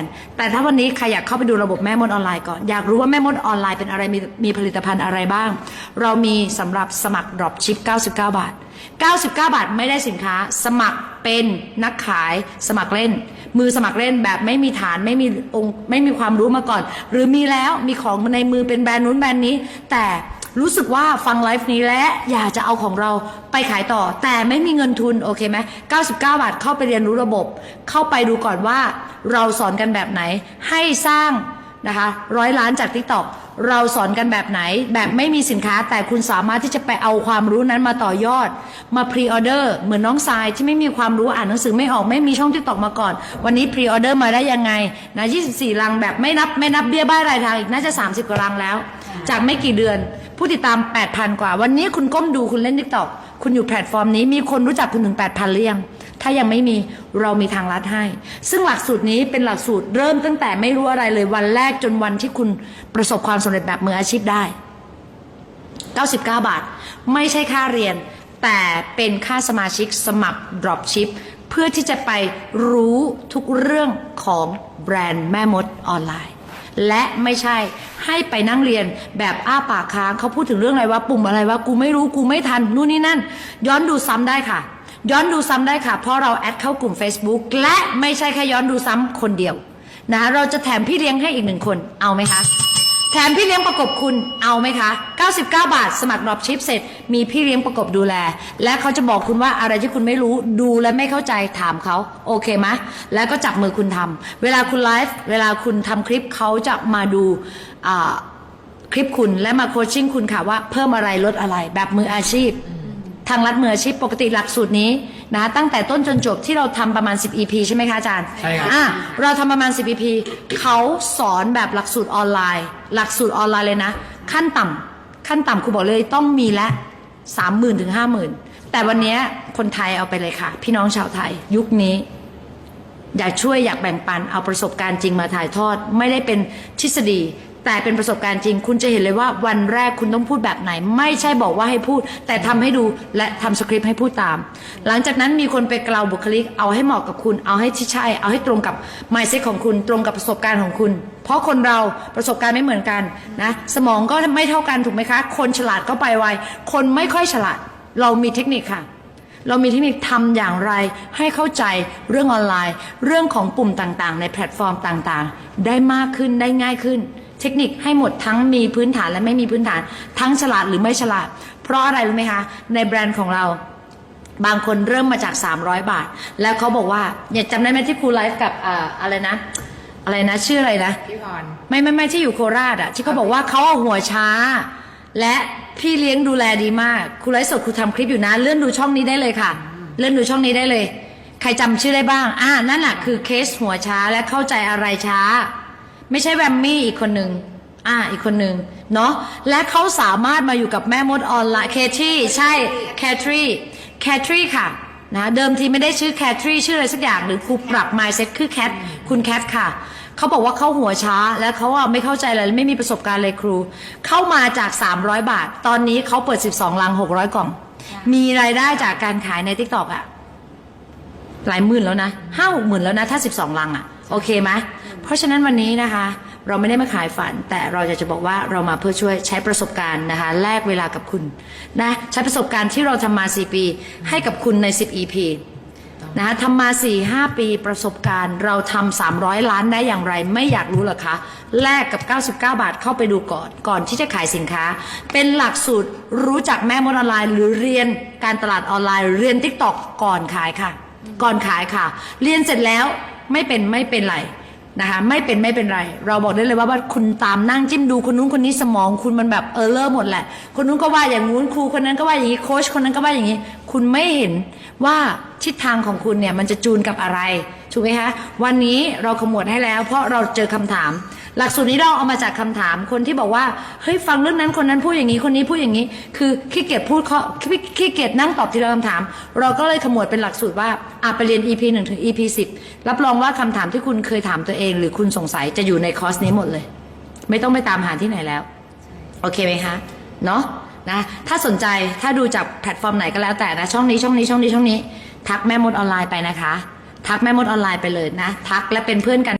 กัน แต่ถ้าวันนี้ใครอยากเข้าไปดูระบบแม่มดออนไลน์ก่อน อยากรู้ว่าแม่มดออนไลน์เป็นอะไรมีมีผลิตภัณฑ์อะไรบ้าง เรามีสำหรับสมัคร drop ship 99 บาท 99 บาทไม่ได้สินค้า สมัครเป็นนักขายสมัครเล่น มือสมัครเล่นแบบไม่มีฐานไม่มีองค์ไม่มีความรู้มาก่อน หรือมีแล้วมีของในมือเป็นแบรนด์นู้นแบรนด์นี้ แต่ รู้สึกว่าฟังไลฟ์นี้และอยากจะเอาของเราไปขายต่อ แต่ไม่มีเงินทุนโอเคไหม99 บาทเข้าไปเรียนรู้ระบบ เข้าไปดูก่อนว่าเราสอนกันแบบไหนให้สร้างนะคะร้อยล้านจาก t ิ k t o k เราสอนกันแบบไหนแบบไม่มีสินค้าแต่คุณสามารถที่จะไปเอาความรู้นั้นมาต่อยอด มาพรีออเดอร์เหมือนน้องทรายที่ไม่มีความรู้อ่านหนังสือไม่ออกไม่มีช่องทิกตอกมาก่อน วันนี้พรีออเดอร์มาได้ยังไงนะ24 ลังแบบไม่นับไม่นับเบี้ยบ้ายรายทางอีกน่าจะ 30กว่าลังแล้ว จากไม่กี่เดือน ผู้ติดตาม 8,000 กว่า วันนี้คุณก้มดูคุณเล่นทิกตอกคุณอยู่แพลตฟอร์มนี้มีคนรู้จักคุณถึง 8,000หรือยัง ถ้ายังไม่มีเรามีทางลัดให้ ซึ่งหลักสูตรนี้เป็นหลักสูตรเริ่มตั้งแต่ไม่รู้อะไรเลยวันแรกจนวันที่คุณประสบความสำเร็จแบบมืออาชีพได้ 99 บาท ไม่ใช่ค่าเรียน แต่เป็นค่าสมาชิกสมัคร Dropship เพื่อที่จะไปรู้ทุกเรื่องของแบรนด์แม่มดออนไลน์ และไม่ใช่ให้ไปนั่งเรียนแบบอ้าปากค้างเขาพูดถึงเรื่องอะไรว่าปุ่มอะไรว่ากูไม่รู้กูไม่ทันนู่นนี่นั่น ย้อนดูซ้ำได้ค่ะ ย้อนดูซ้ำได้ค่ะ เพราะเราแอดเข้ากลุ่ม Facebook และไม่ใช่แค่ย้อนดูซ้ำคนเดียวนะเราจะแถมพี่เลี้ยงให้อีกหนึ่งคนเอาไหมคะ แถมพี่เลี้ยงประกบคุณเอาไหมคะ 99 บาท สมัครดรอปชิปเสร็จ มีพี่เลี้ยงประกบดูแล และเขาจะบอกคุณว่าอะไรที่คุณไม่รู้ดูและไม่เข้าใจถามเขาโอเคไหมแล้วก็จับมือคุณทำเวลาคุณไลฟ์เวลาคุณทำคลิปเขาจะมาดูคลิปคุณและมาโคชชิ่งคุณค่ะว่าเพิ่มอะไรลดอะไรแบบมืออาชีพ ทางรัฐมืออาชีพปกติหลักสูตรนี้ นะตั้งแต่ต้นจนจบที่เราทำประมาณ 10 EP ใช่ไหมคะอาจารย์ใช่ครับ อะเราทำประมาณ 10 EP เขาสอนแบบหลักสูตรออนไลน์ หลักสูตรออนไลน์เลยนะ ขั้นต่ำขั้นต่ำครูบอกเลยต้องมีละสามหมื่นถึงห้าหมื่นแต่วันนี้คนไทยเอาไปเลยค่ะ พี่น้องชาวไทยยุคนี้ อยากช่วยอยากแบ่งปันเอาประสบการณ์จริงมาถ่ายทอด ไม่ได้เป็นทฤษฎี แต่เป็นประสบการณ์จริง คุณจะเห็นเลยว่าวันแรกคุณต้องพูดแบบไหน ไม่ใช่บอกว่าให้พูด แต่ทำให้ดูและทำสคริปต์ให้พูดตาม หลังจากนั้นมีคนไปกลาวบุคลิก เอาให้เหมาะกับคุณ เอาให้ที่ใช่ เอาให้ตรงกับ mindset ของคุณ ตรงกับประสบการณ์ของคุณ เพราะคนเราประสบการณ์ไม่เหมือนกันนะ สมองก็ไม่เท่ากันถูกไหมคะ คนฉลาดก็ไปไว คนไม่ค่อยฉลาด เรามีเทคนิคค่ะเรามีเทคนิคทำอย่างไรให้เข้าใจเรื่องออนไลน์ เรื่องของปุ่มต่างๆ ในแพลตฟอร์มต่างๆ ได้มากขึ้นได้ง่ายขึ้น เทคนิคให้หมดทั้งมีพื้นฐานและไม่มีพื้นฐาน ทั้งฉลาดหรือไม่ฉลาด เพราะอะไรรู้ไหมคะ ในแบรนด์ของเรา บางคนเริ่มมาจาก 300 บาท แล้วเขาบอกว่าอย่าจำได้ไหมที่ครูไลฟ์กับอ่าอะไรนะ อะไรนะ ชื่ออะไรนะพี่พรไม่ไม่ไม่ที่อยู่โคราชอะที่เขาบอกว่าเขาเอาหัวช้า และพี่เลี้ยงดูแลดีมากครูไลฟ์สดครูทำคลิปอยู่นะ เลื่อนดูช่องนี้ได้เลยค่ะ เลื่อนดูช่องนี้ได้เลย ใครจำชื่อได้บ้าง อ่านั่นแหละคือเคสหัวช้าและเข้าใจอะไรช้า ไม่ใช่แวมมี่อีกคนหนึ่งอ่าอีกคนหนึ่งเนาะและเขาสามารถมาอยู่กับแม่มดออนไลน์เคทรีใช่แคทรีแคทรีค่ะนะเดิมทีไม่ได้ชื่อแคทรีชื่ออะไรสักอย่างหรือครูปรับ mindset คือแคทคุณแคทค่ะเขาบอกว่าเขาหัวช้า และเขาอะไม่เข้าใจอะไรไม่มีประสบการณ์เลยครู เข้ามาจาก 300 บาท ตอนนี้เขาเปิด 12ลัง 600 กล่อง มีรายได้จากการขายใน t ิ k t o k อะหลายหมื่นแล้วนะห้าหกหมื่นแล้วนะถ้า 12ลังอะ โอเคไหมเพราะฉะนั้นวันนี้นะคะ เราไม่ได้มาขายฝัน แต่เราอยากจะบอกว่าเรามาเพื่อช่วยใช้ประสบการณ์นะคะ แลกเวลากับคุณนะใช้ประสบการณ์ที่เราทำมา 4 ปี ให้กับคุณใน 10 EP นะคะทำมา 4 5 ปีประสบการณ์ เราทำ300 ล้านได้อย่างไร ไม่อยากรู้เหรอคะแลกกับ 99 บาทเข้าไปดูก่อน ก่อนที่จะขายสินค้า เป็นหลักสูตรรู้จักแม่มดออนไลน์ หรือเรียนการตลาดออนไลน์ เรียน t ิ k t o k ก่อนขายค่ะ ก่อนขายค่ะ เรียนเสร็จแล้ว ไม่เป็นไม่เป็นไรนะคะไม่เป็นไม่เป็นไร เราบอกได้เลยว่าว่าคุณตามนั่งจิ้มดูคนนู้นคนนี้สมอง คุณมันแบบเออเลอร์หมดแหละ คนนู้นก็ว่าอย่างนู้นครูคนนั้นก็ว่าอย่างนี้โค้ชคนนั้นก็ว่าอย่างนี้ คุณไม่เห็นว่าทิศทางของคุณเนี่ยมันจะจูนกับอะไรถูกไหมคะวันนี้เราขมวดให้แล้ว เพราะเราเจอคำถาม หลักสูตรนี้เราเอามาจากคำถามคนที่บอกว่าเฮ้ยฟังเรื่องนั้นคนนั้นพูดอย่างนี้คนนี้พูดอย่างนี้ คือขี้เกียจพูดข้อขี้ขี้เกียจนั่งตอบทีละคำถาม เราก็เลยขมวดเป็นหลักสูตรว่าอะไปเรียน EP 1ถึง EP 10 รับรองว่าคำถามที่คุณเคยถามตัวเอง หรือคุณสงสัยจะอยู่ในคอร์สนี้หมดเลย ไม่ต้องไปตามหาที่ไหนแล้วโอเคไหมคะเนาะนะถ้าสนใจถ้าดูจากแพลตฟอร์มไหนก็แล้วแต่นะช่องนี้ช่องนี้ช่องนี้ช่องนี้ ทักแม่มดออนไลน์ไปนะคะ ทักแม่มดออนไลน์ไปเลยนะ ทักและเป็นเพื่อนกัน